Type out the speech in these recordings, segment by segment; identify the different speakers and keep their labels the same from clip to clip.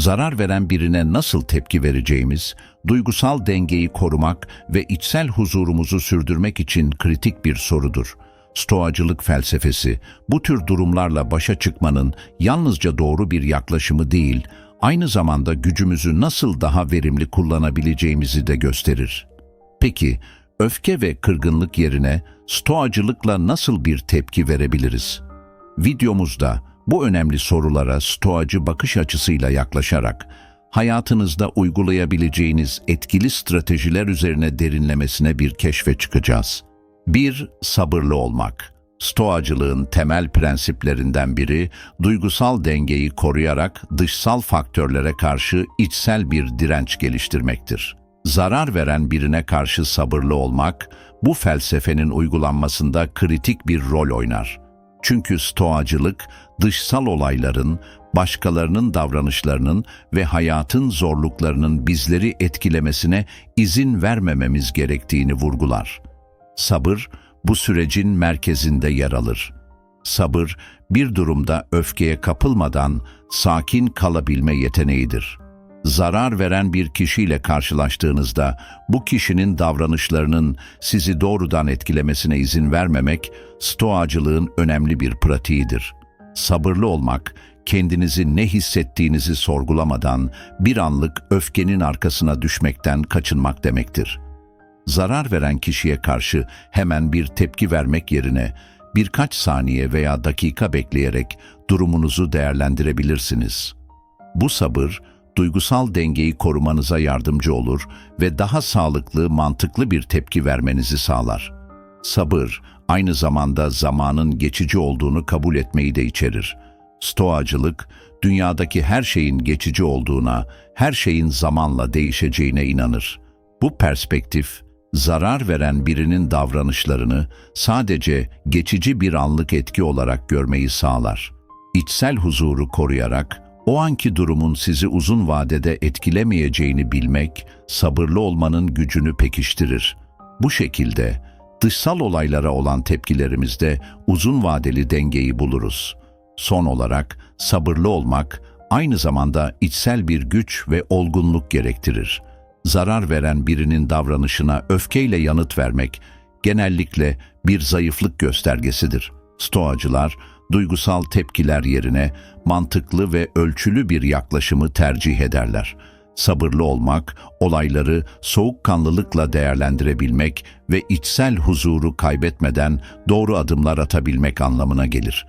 Speaker 1: zarar veren birine nasıl tepki vereceğimiz, duygusal dengeyi korumak ve içsel huzurumuzu sürdürmek için kritik bir sorudur. Stoacılık felsefesi, bu tür durumlarla başa çıkmanın yalnızca doğru bir yaklaşımı değil, aynı zamanda gücümüzü nasıl daha verimli kullanabileceğimizi de gösterir. Peki, öfke ve kırgınlık yerine stoacılıkla nasıl bir tepki verebiliriz? Videomuzda bu önemli sorulara stoacı bakış açısıyla yaklaşarak hayatınızda uygulayabileceğiniz etkili stratejiler üzerine derinlemesine bir keşfe çıkacağız. 1. Sabırlı olmak. Stoacılığın temel prensiplerinden biri, duygusal dengeyi koruyarak dışsal faktörlere karşı içsel bir direnç geliştirmektir. Zarar veren birine karşı sabırlı olmak, bu felsefenin uygulanmasında kritik bir rol oynar. Çünkü stoacılık, dışsal olayların, başkalarının davranışlarının ve hayatın zorluklarının bizleri etkilemesine izin vermememiz gerektiğini vurgular. Sabır, bu sürecin merkezinde yer alır. Sabır, bir durumda öfkeye kapılmadan sakin kalabilme yeteneğidir. Zarar veren bir kişiyle karşılaştığınızda bu kişinin davranışlarının sizi doğrudan etkilemesine izin vermemek, stoacılığın önemli bir pratiğidir. Sabırlı olmak, kendinizi ne hissettiğinizi sorgulamadan bir anlık öfkenin arkasına düşmekten kaçınmak demektir. Zarar veren kişiye karşı hemen bir tepki vermek yerine birkaç saniye veya dakika bekleyerek durumunuzu değerlendirebilirsiniz. Bu sabır, duygusal dengeyi korumanıza yardımcı olur ve daha sağlıklı, mantıklı bir tepki vermenizi sağlar. Sabır, aynı zamanda zamanın geçici olduğunu kabul etmeyi de içerir. Stoacılık, dünyadaki her şeyin geçici olduğuna, her şeyin zamanla değişeceğine inanır. Bu perspektif, zarar veren birinin davranışlarını sadece geçici bir anlık etki olarak görmeyi sağlar. İçsel huzuru koruyarak, o anki durumun sizi uzun vadede etkilemeyeceğini bilmek, sabırlı olmanın gücünü pekiştirir. Bu şekilde, dışsal olaylara olan tepkilerimizde uzun vadeli dengeyi buluruz. Son olarak, sabırlı olmak, aynı zamanda içsel bir güç ve olgunluk gerektirir. Zarar veren birinin davranışına öfkeyle yanıt vermek, genellikle bir zayıflık göstergesidir. Stoacılar, duygusal tepkiler yerine mantıklı ve ölçülü bir yaklaşımı tercih ederler. Sabırlı olmak, olayları soğukkanlılıkla değerlendirebilmek ve içsel huzuru kaybetmeden doğru adımlar atabilmek anlamına gelir.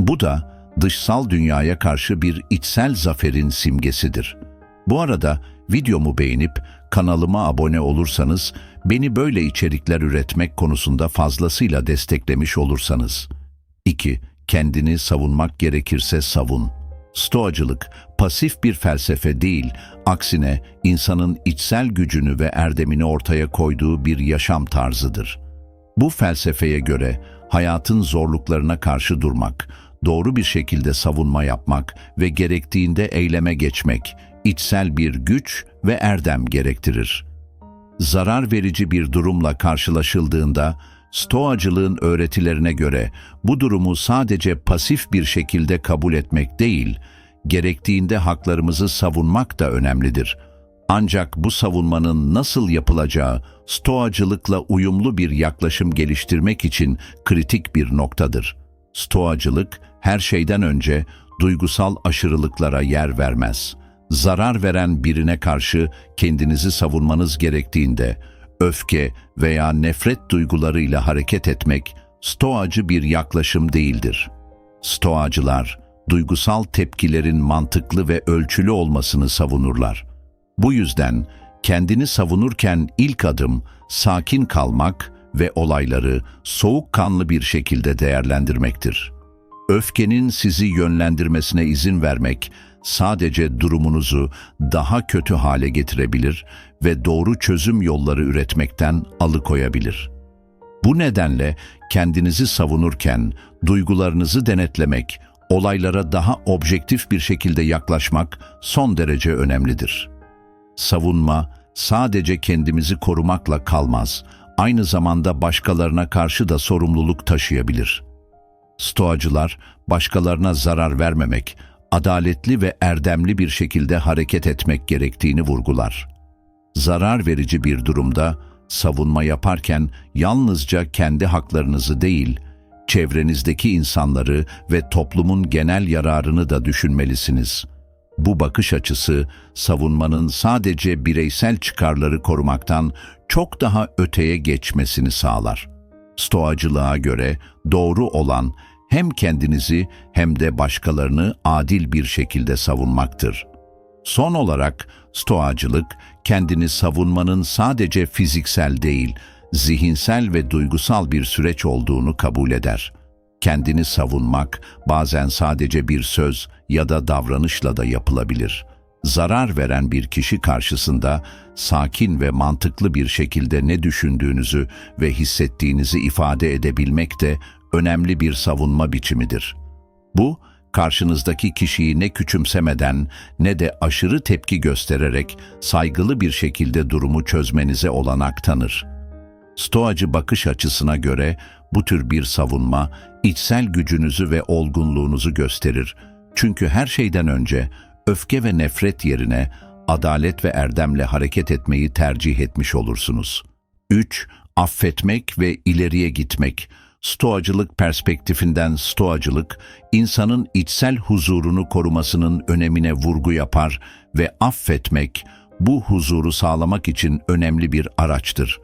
Speaker 1: Bu da dışsal dünyaya karşı bir içsel zaferin simgesidir. Bu arada videomu beğenip kanalıma abone olursanız, beni böyle içerikler üretmek konusunda fazlasıyla desteklemiş olursanız. 2 kendini savunmak gerekirse savun. Stoacılık, pasif bir felsefe değil, aksine insanın içsel gücünü ve erdemini ortaya koyduğu bir yaşam tarzıdır. Bu felsefeye göre hayatın zorluklarına karşı durmak, doğru bir şekilde savunma yapmak ve gerektiğinde eyleme geçmek, içsel bir güç ve erdem gerektirir. Zarar verici bir durumla karşılaşıldığında, Stoacılığın öğretilerine göre bu durumu sadece pasif bir şekilde kabul etmek değil, gerektiğinde haklarımızı savunmak da önemlidir. Ancak bu savunmanın nasıl yapılacağı, stoacılıkla uyumlu bir yaklaşım geliştirmek için kritik bir noktadır. Stoacılık, her şeyden önce duygusal aşırılıklara yer vermez. Zarar veren birine karşı kendinizi savunmanız gerektiğinde, öfke veya nefret duygularıyla hareket etmek stoacı bir yaklaşım değildir. Stoacılar, duygusal tepkilerin mantıklı ve ölçülü olmasını savunurlar. Bu yüzden kendini savunurken ilk adım sakin kalmak ve olayları soğukkanlı bir şekilde değerlendirmektir. Öfkenin sizi yönlendirmesine izin vermek, sadece durumunuzu daha kötü hale getirebilir ve doğru çözüm yolları üretmekten alıkoyabilir. Bu nedenle kendinizi savunurken duygularınızı denetlemek, olaylara daha objektif bir şekilde yaklaşmak son derece önemlidir. Savunma sadece kendimizi korumakla kalmaz, aynı zamanda başkalarına karşı da sorumluluk taşıyabilir. Stoacılar başkalarına zarar vermemek, adaletli ve erdemli bir şekilde hareket etmek gerektiğini vurgular. Zarar verici bir durumda savunma yaparken yalnızca kendi haklarınızı değil, çevrenizdeki insanları ve toplumun genel yararını da düşünmelisiniz. Bu bakış açısı savunmanın sadece bireysel çıkarları korumaktan çok daha öteye geçmesini sağlar. Stoacılığa göre doğru olan hem kendinizi hem de başkalarını adil bir şekilde savunmaktır. Son olarak stoacılık kendini savunmanın sadece fiziksel değil, zihinsel ve duygusal bir süreç olduğunu kabul eder. Kendini savunmak bazen sadece bir söz ya da davranışla da yapılabilir. Zarar veren bir kişi karşısında sakin ve mantıklı bir şekilde ne düşündüğünüzü ve hissettiğinizi ifade edebilmek de önemli bir savunma biçimidir. Bu, karşınızdaki kişiyi ne küçümsemeden ne de aşırı tepki göstererek saygılı bir şekilde durumu çözmenize olanak tanır. Stoacı bakış açısına göre bu tür bir savunma içsel gücünüzü ve olgunluğunuzu gösterir. Çünkü her şeyden önce öfke ve nefret yerine adalet ve erdemle hareket etmeyi tercih etmiş olursunuz. 3. Affetmek ve ileriye gitmek. Stoacılık perspektifinden stoacılık, insanın içsel huzurunu korumasının önemine vurgu yapar ve affetmek, bu huzuru sağlamak için önemli bir araçtır.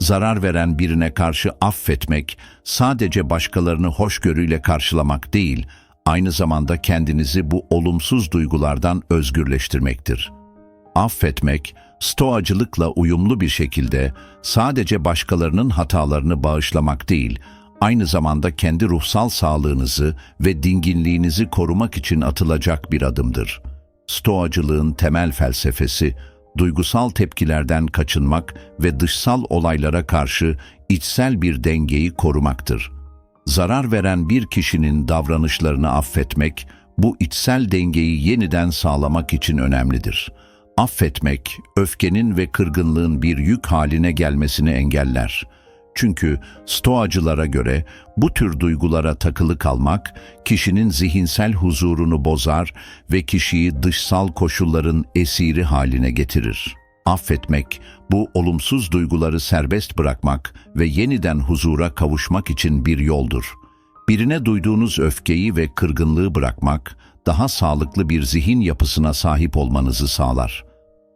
Speaker 1: Zarar veren birine karşı affetmek, sadece başkalarını hoşgörüyle karşılamak değil, aynı zamanda kendinizi bu olumsuz duygulardan özgürleştirmektir. Affetmek, stoacılıkla uyumlu bir şekilde sadece başkalarının hatalarını bağışlamak değil, aynı zamanda kendi ruhsal sağlığınızı ve dinginliğinizi korumak için atılacak bir adımdır. Stoacılığın temel felsefesi, duygusal tepkilerden kaçınmak ve dışsal olaylara karşı içsel bir dengeyi korumaktır. Zarar veren bir kişinin davranışlarını affetmek, bu içsel dengeyi yeniden sağlamak için önemlidir. Affetmek, öfkenin ve kırgınlığın bir yük haline gelmesini engeller. Çünkü stoacılara göre bu tür duygulara takılı kalmak, kişinin zihinsel huzurunu bozar ve kişiyi dışsal koşulların esiri haline getirir. Affetmek, bu olumsuz duyguları serbest bırakmak ve yeniden huzura kavuşmak için bir yoldur. Birine duyduğunuz öfkeyi ve kırgınlığı bırakmak, daha sağlıklı bir zihin yapısına sahip olmanızı sağlar.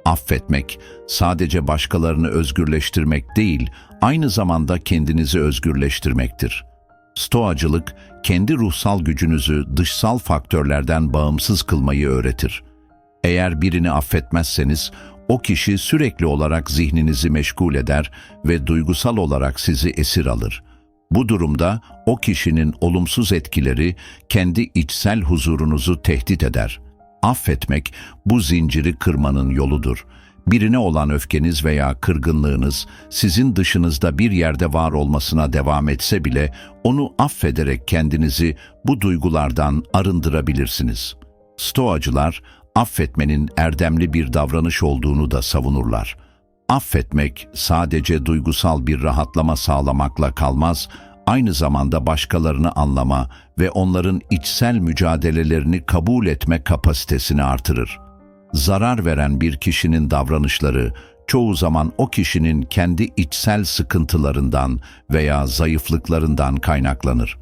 Speaker 1: Affetmek, sadece başkalarını özgürleştirmek değil, aynı zamanda kendinizi özgürleştirmektir. Stoacılık, kendi ruhsal gücünüzü dışsal faktörlerden bağımsız kılmayı öğretir. Eğer birini affetmezseniz, o kişi sürekli olarak zihninizi meşgul eder ve duygusal olarak sizi esir alır. Bu durumda o kişinin olumsuz etkileri kendi içsel huzurunuzu tehdit eder. Affetmek bu zinciri kırmanın yoludur. Birine olan öfkeniz veya kırgınlığınız sizin dışınızda bir yerde var olmasına devam etse bile onu affederek kendinizi bu duygulardan arındırabilirsiniz. Stoacılar affetmenin erdemli bir davranış olduğunu da savunurlar. Affetmek sadece duygusal bir rahatlama sağlamakla kalmaz, aynı zamanda başkalarını anlama ve onların içsel mücadelelerini kabul etme kapasitesini artırır. Zarar veren bir kişinin davranışları çoğu zaman o kişinin kendi içsel sıkıntılarından veya zayıflıklarından kaynaklanır.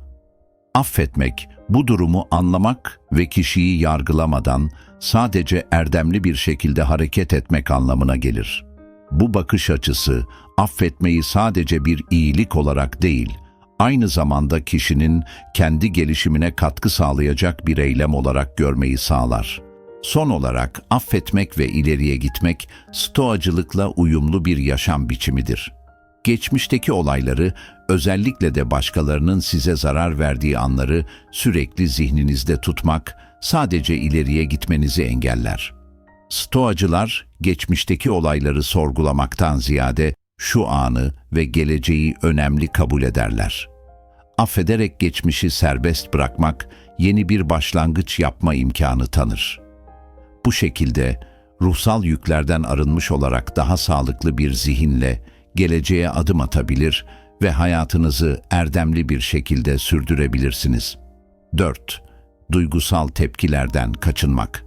Speaker 1: Affetmek, bu durumu anlamak ve kişiyi yargılamadan sadece erdemli bir şekilde hareket etmek anlamına gelir. Bu bakış açısı affetmeyi sadece bir iyilik olarak değil, aynı zamanda kişinin kendi gelişimine katkı sağlayacak bir eylem olarak görmeyi sağlar. Son olarak affetmek ve ileriye gitmek stoacılıkla uyumlu bir yaşam biçimidir. Geçmişteki olayları, özellikle de başkalarının size zarar verdiği anları sürekli zihninizde tutmak sadece ileriye gitmenizi engeller. Stoacılar geçmişteki olayları sorgulamaktan ziyade şu anı ve geleceği önemli kabul ederler. Affederek geçmişi serbest bırakmak yeni bir başlangıç yapma imkanı tanır. Bu şekilde ruhsal yüklerden arınmış olarak daha sağlıklı bir zihinle geleceğe adım atabilir ve hayatınızı erdemli bir şekilde sürdürebilirsiniz. 4. duygusal tepkilerden kaçınmak.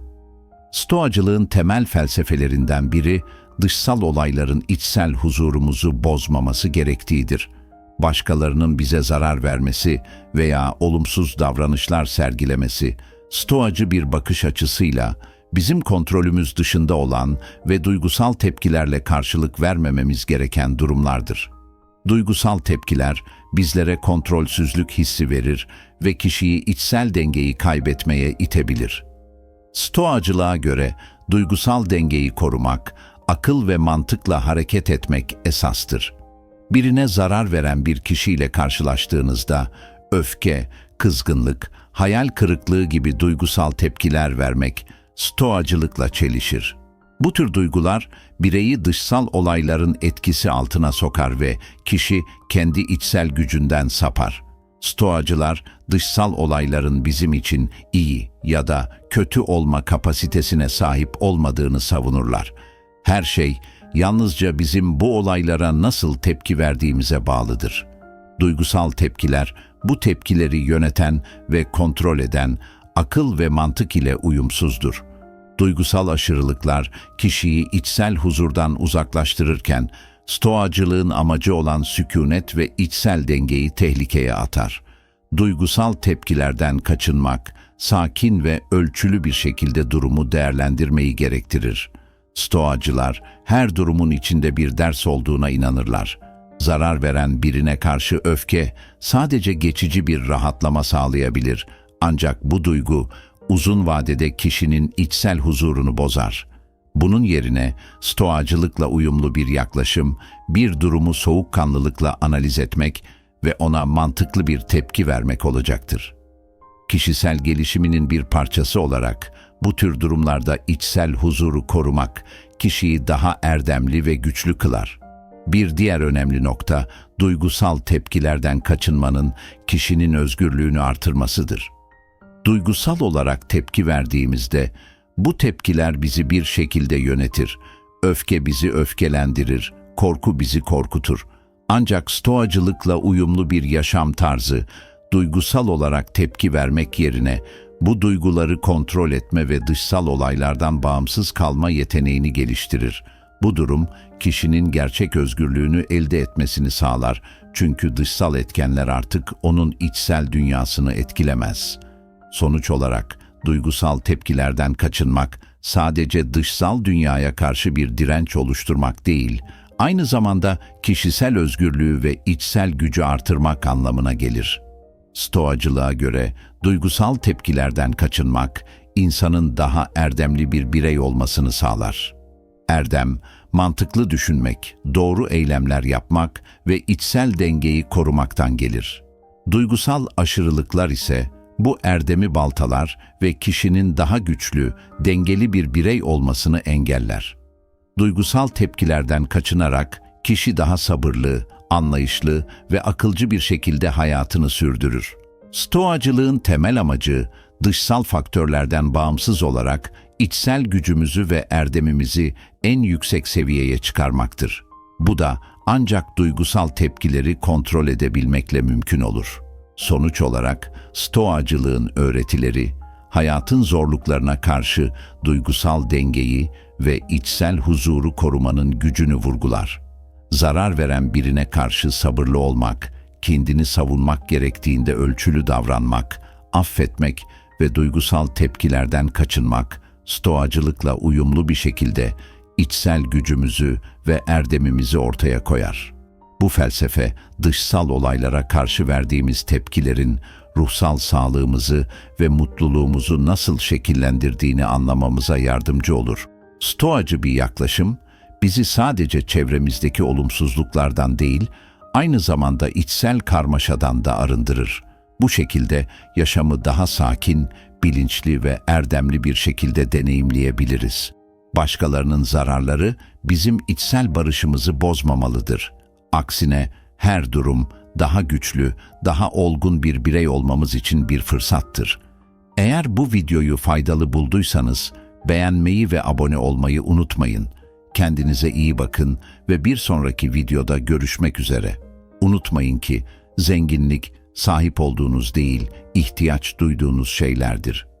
Speaker 1: Stoacılığın temel felsefelerinden biri, dışsal olayların içsel huzurumuzu bozmaması gerektiğidir. Başkalarının bize zarar vermesi veya olumsuz davranışlar sergilemesi, stoacı bir bakış açısıyla bizim kontrolümüz dışında olan ve duygusal tepkilerle karşılık vermememiz gereken durumlardır. Duygusal tepkiler bizlere kontrolsüzlük hissi verir ve kişiyi içsel dengeyi kaybetmeye itebilir. Stoacılığa göre duygusal dengeyi korumak, akıl ve mantıkla hareket etmek esastır. Birine zarar veren bir kişiyle karşılaştığınızda öfke, kızgınlık, hayal kırıklığı gibi duygusal tepkiler vermek stoacılıkla çelişir. Bu tür duygular bireyi dışsal olayların etkisi altına sokar ve kişi kendi içsel gücünden sapar. Stoacılar dışsal olayların bizim için iyi ya da kötü olma kapasitesine sahip olmadığını savunurlar. Her şey yalnızca bizim bu olaylara nasıl tepki verdiğimize bağlıdır. Duygusal tepkiler bu tepkileri yöneten ve kontrol eden akıl ve mantık ile uyumsuzdur. Duygusal aşırılıklar kişiyi içsel huzurdan uzaklaştırırken, stoacılığın amacı olan sükunet ve içsel dengeyi tehlikeye atar. Duygusal tepkilerden kaçınmak, sakin ve ölçülü bir şekilde durumu değerlendirmeyi gerektirir. Stoacılar her durumun içinde bir ders olduğuna inanırlar. Zarar veren birine karşı öfke sadece geçici bir rahatlama sağlayabilir ancak bu duygu uzun vadede kişinin içsel huzurunu bozar. Bunun yerine stoacılıkla uyumlu bir yaklaşım, bir durumu soğukkanlılıkla analiz etmek ve ona mantıklı bir tepki vermek olacaktır. Kişisel gelişiminin bir parçası olarak bu tür durumlarda içsel huzuru korumak kişiyi daha erdemli ve güçlü kılar. Bir diğer önemli nokta duygusal tepkilerden kaçınmanın kişinin özgürlüğünü artırmasıdır. Duygusal olarak tepki verdiğimizde bu tepkiler bizi bir şekilde yönetir. Öfke bizi öfkelendirir, korku bizi korkutur. Ancak stoacılıkla uyumlu bir yaşam tarzı, duygusal olarak tepki vermek yerine bu duyguları kontrol etme ve dışsal olaylardan bağımsız kalma yeteneğini geliştirir. Bu durum kişinin gerçek özgürlüğünü elde etmesini sağlar çünkü dışsal etkenler artık onun içsel dünyasını etkilemez. Sonuç olarak duygusal tepkilerden kaçınmak sadece dışsal dünyaya karşı bir direnç oluşturmak değil, aynı zamanda kişisel özgürlüğü ve içsel gücü artırmak anlamına gelir. Stoacılığa göre duygusal tepkilerden kaçınmak, insanın daha erdemli bir birey olmasını sağlar. Erdem, mantıklı düşünmek, doğru eylemler yapmak ve içsel dengeyi korumaktan gelir. Duygusal aşırılıklar ise bu erdemi baltalar ve kişinin daha güçlü, dengeli bir birey olmasını engeller. Duygusal tepkilerden kaçınarak kişi daha sabırlı, anlayışlı ve akılcı bir şekilde hayatını sürdürür. Stoacılığın temel amacı dışsal faktörlerden bağımsız olarak içsel gücümüzü ve erdemimizi en yüksek seviyeye çıkarmaktır. Bu da ancak duygusal tepkileri kontrol edebilmekle mümkün olur. Sonuç olarak stoacılığın öğretileri hayatın zorluklarına karşı duygusal dengeyi ve içsel huzuru korumanın gücünü vurgular. Zarar veren birine karşı sabırlı olmak, kendini savunmak gerektiğinde ölçülü davranmak, affetmek ve duygusal tepkilerden kaçınmak, stoacılıkla uyumlu bir şekilde içsel gücümüzü ve erdemimizi ortaya koyar. Bu felsefe, dışsal olaylara karşı verdiğimiz tepkilerin ruhsal sağlığımızı ve mutluluğumuzu nasıl şekillendirdiğini anlamamıza yardımcı olur. Stoacı bir yaklaşım, bizi sadece çevremizdeki olumsuzluklardan değil, aynı zamanda içsel karmaşadan da arındırır. Bu şekilde yaşamı daha sakin, bilinçli ve erdemli bir şekilde deneyimleyebiliriz. Başkalarının zararları bizim içsel barışımızı bozmamalıdır. Aksine her durum daha güçlü, daha olgun bir birey olmamız için bir fırsattır. Eğer bu videoyu faydalı bulduysanız beğenmeyi ve abone olmayı unutmayın. Kendinize iyi bakın ve bir sonraki videoda görüşmek üzere. Unutmayın ki zenginlik sahip olduğunuz değil, ihtiyaç duyduğunuz şeylerdir.